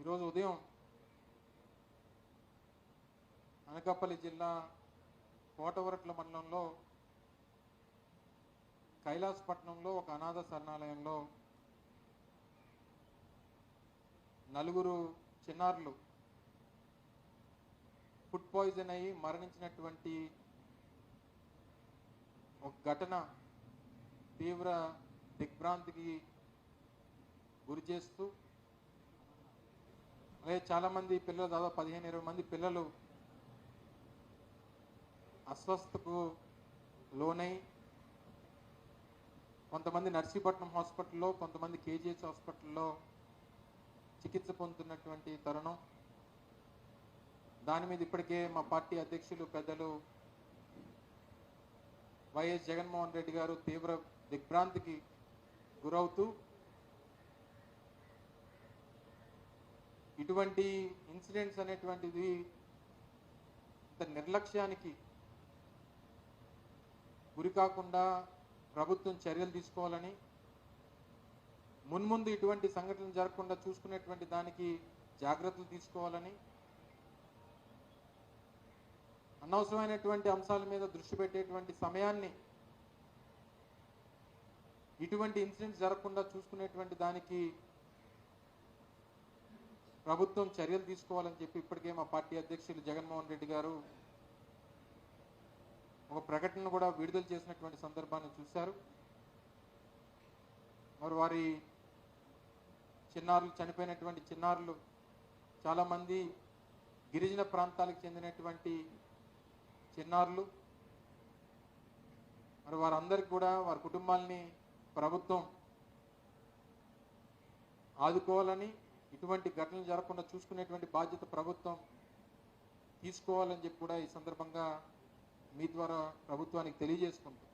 ఈరోజు ఉదయం అనకాపల్లి జిల్లా కోటవరట్ల మండలంలో కైలాసపట్నంలో ఒక అనాథ శరణాలయంలో నలుగురు చిన్నారులు ఫుడ్ పాయిజన్ అయ్యి మరణించినటువంటి ఒక ఘటన తీవ్ర దిగ్భ్రాంతికి గురి చేస్తూ చాలామంది పిల్లలు దాదాపు పదిహేను ఇరవై మంది పిల్లలు అస్వస్థకు లోనై కొంతమంది నర్సీపట్నం హాస్పిటల్లో కొంతమంది కేజీహెచ్ హాస్పిటల్లో చికిత్స పొందుతున్నటువంటి తరుణం. దాని మీద ఇప్పటికే మా పార్టీ అధ్యక్షులు పెద్దలు వైఎస్ జగన్మోహన్ రెడ్డి గారు తీవ్ర దిగ్భ్రాంతికి గురవుతూ ఇటువంటి ఇన్సిడెంట్స్ అనేటువంటిది ఇంత నిర్లక్ష్యానికి గురి కాకుండా ప్రభుత్వం చర్యలు తీసుకోవాలని మున్ముందు ఇటువంటి సంఘటనలు జరగకుండా చూసుకునేటువంటి దానికి జాగ్రత్తలు తీసుకోవాలని అనవసరమైనటువంటి అంశాల మీద దృష్టి పెట్టేటువంటి సమయాన్ని ఇటువంటి ఇన్సిడెంట్స్ జరగకుండా చూసుకునేటువంటి దానికి ప్రభుత్వం చర్యలు తీసుకోవాలని చెప్పి ఇప్పటికే మా పార్టీ అధ్యక్షులు జగన్మోహన్ రెడ్డి గారు ఒక ప్రకటన కూడా విడుదల చేసినటువంటి సందర్భాన్ని చూశారు. మరి వారి చిన్నారులు చనిపోయినటువంటి చిన్నారులు చాలామంది గిరిజన ప్రాంతాలకు చెందినటువంటి చిన్నారులు మరి వారందరికీ కూడా వారి కుటుంబాలని ప్రభుత్వం ఆదుకోవాలని ఇటువంటి ఘటనలు జరగకుండా చూసుకునేటువంటి బాధ్యత ప్రభుత్వం తీసుకోవాలని చెప్పి కూడా ఈ సందర్భంగా మీ ద్వారా ప్రభుత్వానికి తెలియజేసుకుంటాం